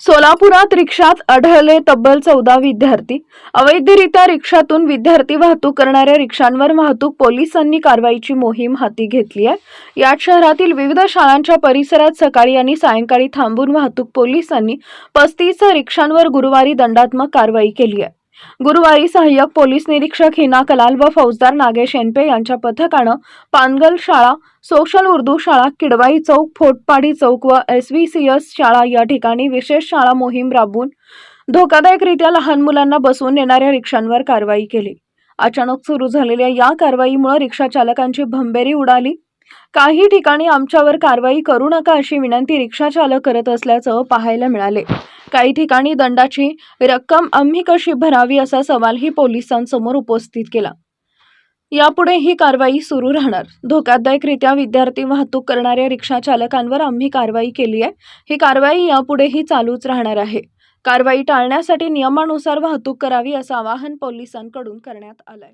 सोलापुरात रिक्षात आढळले तब्बल चौदा विद्यार्थी. अवैधरित्या रिक्षातून विद्यार्थी वाहतूक करणाऱ्या रिक्षांवर वाहतूक पोलिसांनी कारवाईची मोहीम हाती घेतली आहे. यात शहरातील विविध शाळांच्या परिसरात सकाळी आणि सायंकाळी थांबून वाहतूक पोलिसांनी पस्तीस रिक्षांवर गुरुवारी दंडात्मक कारवाई केली आहे. गुरुवारी सहाय्यक पोलीस निरीक्षक हिना कलाल व फौजदार नागेश एनपे यांच्या पथकानं पानगल शाळा सोशल उर्दू शाळा किडवाई चौक फोटपाडी चौक व एस व्ही सी एस शाळा या ठिकाणी विशेष शाळा मोहीम राबवून धोकादायकरित्या लहान मुलांना बसवून येणाऱ्या रिक्षांवर कारवाई केली. अचानक सुरू झालेल्या या कारवाईमुळे रिक्षा चालकांची भंबेरी उडाली. काही ठिकाणी आमच्यावर कारवाई करू नका अशी विनंती रिक्षा चालक करत असल्याचं पाहायला मिळाले. काही ठिकाणी दंडाची रक्कम आम्ही कशी भरावी असा सवालही पोलिसांसमोर उपस्थित केला. यापुढे ही कारवाई सुरू राहणार. धोकादायकरित्या विद्यार्थी वाहतूक करणाऱ्या रिक्षा चालकांवर आम्ही कारवाई केली आहे. ही कारवाई यापुढेही चालूच राहणार आहे. कारवाई टाळण्यासाठी नियमानुसार वाहतूक करावी असं आवाहन पोलिसांकडून करण्यात आलंय.